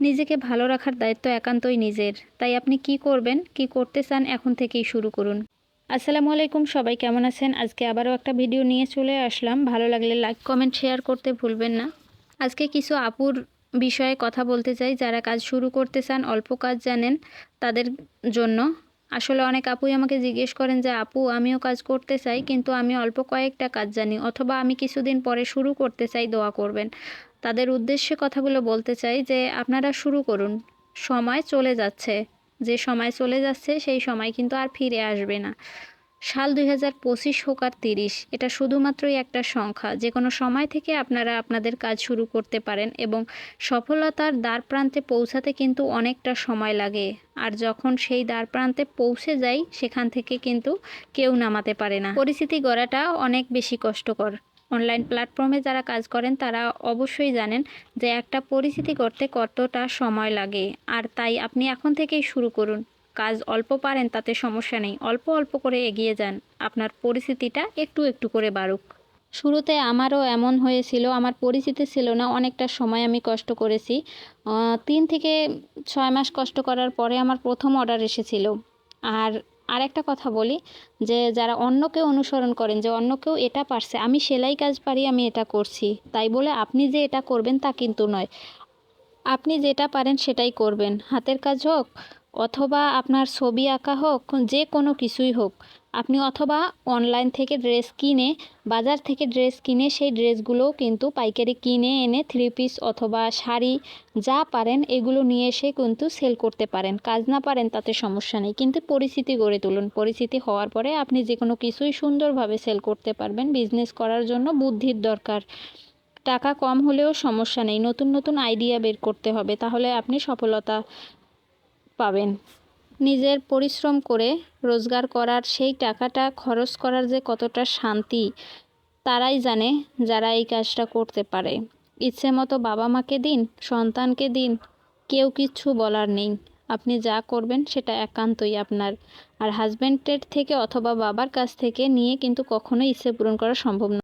নিজেকে ভালো রাখার দায়িত্ব একান্তই নিজের। তাই আপনি কি করবেন, কি করতে চান এখন থেকেই শুরু করুন। আসসালামু আলাইকুম, সবাই কেমন আছেন? আজকে আবারও একটা ভিডিও নিয়ে চলে আসলাম। ভালো লাগলে লাইক, কমেন্ট, শেয়ার করতে ভুলবেন না। আজকে কিছু আপুর বিষয়ে কথা বলতে চাই। যারা কাজ শুরু করতে চান, অল্প কাজ জানেন তাদের জন্য। আসলে অনেক আপুই আমাকে জিজ্ঞেস করেন যে, আপু, আমিও কাজ করতে চাই, কিন্তু আমি অল্প কয়েকটা কাজ জানি, অথবা আমি কিছুদিন পরে শুরু করতে চাই, দোয়া করবেন। তাদের উদ্দেশ্যে কথাগুলো বলতে চাই যে, আপনারা শুরু করুন। সময় চলে যাচ্ছে। যে সময় চলে যাচ্ছে, সেই সময় কিন্তু আর ফিরে আসবে না। সাল দুই হাজার পঁচিশ হোক আর তিরিশ, এটা শুধুমাত্রই একটা সংখ্যা। যে কোনো সময় থেকে আপনারা আপনাদের কাজ শুরু করতে পারেন এবং সফলতার দ্বার প্রান্তে পৌঁছাতে কিন্তু অনেকটা সময় লাগে। আর যখন সেই দ্বার প্রান্তে পৌঁছে যাই, সেখান থেকে কিন্তু কেউ নামাতে পারে না। পরিস্থিতি গড়াটা অনেক বেশি কষ্টকর। অনলাইন প্ল্যাটফর্মে যারা কাজ করেন, তারা অবশ্যই জানেন যে একটা পরিস্থিতি করতে কতটা সময় লাগে। আর তাই আপনি এখন থেকেই শুরু করুন। কাজ অল্প পারেন তাতে সমস্যা নেই। অল্প অল্প করে এগিয়ে যান। আপনার পরিস্থিতিটা একটু একটু করে বাড়ুক। শুরুতে আমারও এমন হয়েছিল, আমার পরিচিতি ছিল না, অনেকটা সময় আমি কষ্ট করেছি। তিন থেকে ছয় মাস কষ্ট করার পরে আমার প্রথম অর্ডার এসেছিল। আর আর একটা কথা বলি, যে যারা অন্যকে অনুসরণ করেন, যে অন্য কেউ এটা পারছে, আমি সেলাই কাজ পারি, আমি এটা করছি। তাই বলে আপনি যে এটা করবেন তা কিন্তু নয়। আপনি যেটা পারেন সেটাই করবেন। হাতের কাজ হোক অথবা আপনার ছবি আঁকা হোক, যে কোনো কিছুই হোক, আপনি অথবা অনলাইন থেকে ড্রেস কিনে, বাজার থেকে ড্রেস কিনে সেই ড্রেসগুলোও কিন্তু পাইকারি কিনে এনে থ্রি পিস অথবা শাড়ি যা পারেন, এগুলো নিয়ে এসে কিন্তু সেল করতে পারেন। কাজ না পারেন তাতে সমস্যা নেই। কিন্তু পরিস্থিতি গড়ে তুলুন। পরিস্থিতি হওয়ার পরে আপনি যে কোনো কিছুই সুন্দরভাবে সেল করতে পারবেন। বিজনেস করার জন্য বুদ্ধির দরকার। টাকা কম হলেও সমস্যা নেই। নতুন নতুন আইডিয়া বের করতে হবে। তাহলে আপনি সফলতা পাবেন। নিজের পরিশ্রম করে রোজগার করার সেই টাকাটা খরচ করার যে কতটা শান্তি, তারাই জানে যারা এই কাজটা করতে পারে। ইচ্ছে মতো বাবা মাকে দিন, সন্তানকে দিন, কেউ কিচ্ছু বলার নেই। আপনি যা করবেন সেটা একান্তই আপনার। আর হাজব্যান্ডের থেকে অথবা বাবার কাছ থেকে নিয়ে কিন্তু কখনোই ইচ্ছে পূরণ করা সম্ভব না।